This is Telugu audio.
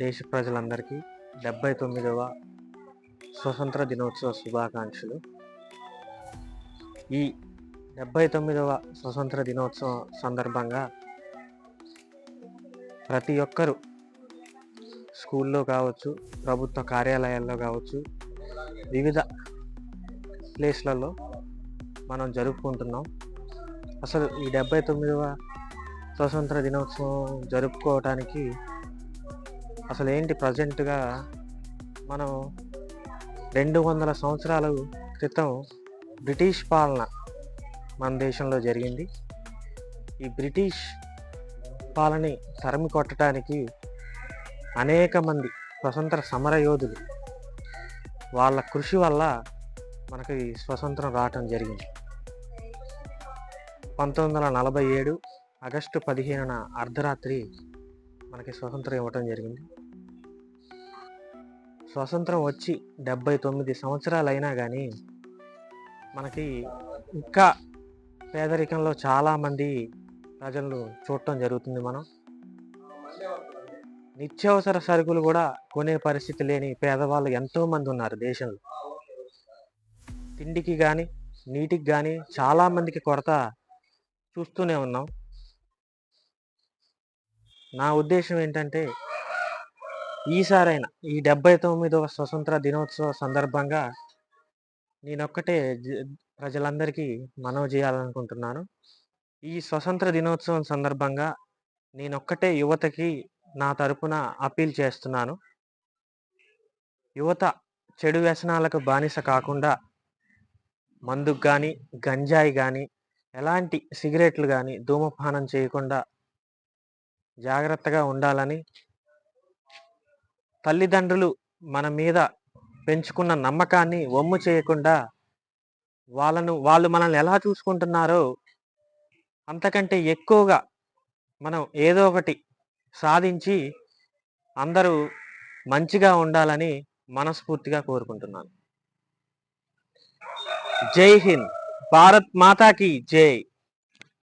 దేశ ప్రజలందరికీ డెబ్బై తొమ్మిదవ స్వతంత్ర దినోత్సవ శుభాకాంక్షలు. ఈ డెబ్బై తొమ్మిదవ స్వతంత్ర దినోత్సవం సందర్భంగా ప్రతి ఒక్కరూ స్కూల్లో కావచ్చు ప్రభుత్వ కార్యాలయాల్లో కావచ్చు వివిధ ప్లేస్లలో మనం జరుపుకుంటున్నాం. అసలు ఈ డెబ్బై తొమ్మిదవ స్వతంత్ర దినోత్సవం జరుపుకోవటానికి అసలు ఏంటి ప్రజెంట్గా మనం రెండు వందల సంవత్సరాల క్రితం బ్రిటిష్ పాలన మన దేశంలో జరిగింది. ఈ బ్రిటిష్ పాలని తరిమి కొట్టడానికి అనేక మంది స్వతంత్ర సమర యోధులు వాళ్ళ కృషి వల్ల మనకి స్వతంత్రం రావటం జరిగింది. పంతొమ్మిది వందల నలభై ఏడు ఆగస్టు పదిహేనున అర్ధరాత్రి మనకి స్వతంత్రం ఇవ్వటం జరిగింది. స్వతంత్రం వచ్చి డెబ్బై తొమ్మిది సంవత్సరాలు అయినా కానీ మనకి ఇంకా పేదరికంలో చాలామంది ప్రజలు చూడటం జరుగుతుంది మనం. నిత్యావసర సరుకులు కూడా కొనే పరిస్థితి లేని పేదవాళ్ళు ఎంతోమంది ఉన్నారు దేశంలో. తిండికి కానీ నీటికి కానీ చాలామందికి కొరత చూస్తూనే ఉన్నాం. నా ఉద్దేశం ఏంటంటే ఈసారైనా ఈ డెబ్బై తొమ్మిదవ స్వతంత్ర దినోత్సవ సందర్భంగా నేనొక్కటే ప్రజలందరికీ మనవి చేయాలనుకుంటున్నాను. ఈ స్వతంత్ర దినోత్సవం సందర్భంగా నేనొక్కటే యువతకి నా తరపున అప్పీల్ చేస్తున్నాను. యువత చెడు వ్యసనాలకు బానిస కాకుండా మందుకు కానీ గంజాయి కానీ ఎలాంటి సిగరెట్లు కానీ ధూమపానం చేయకుండా జాగ్రత్తగా ఉండాలని తల్లిదండ్రులు మన మీద పెంచుకున్న నమ్మకాన్ని వమ్ము చేయకుండా వాళ్ళను వాళ్ళు మనల్ని ఎలా చూసుకుంటున్నారో అంతకంటే ఎక్కువగా మనం ఏదో ఒకటి సాధించి అందరూ మంచిగా ఉండాలని మనస్ఫూర్తిగా కోరుకుంటున్నాను. జై హింద్. భారత్ మాతాకి జై.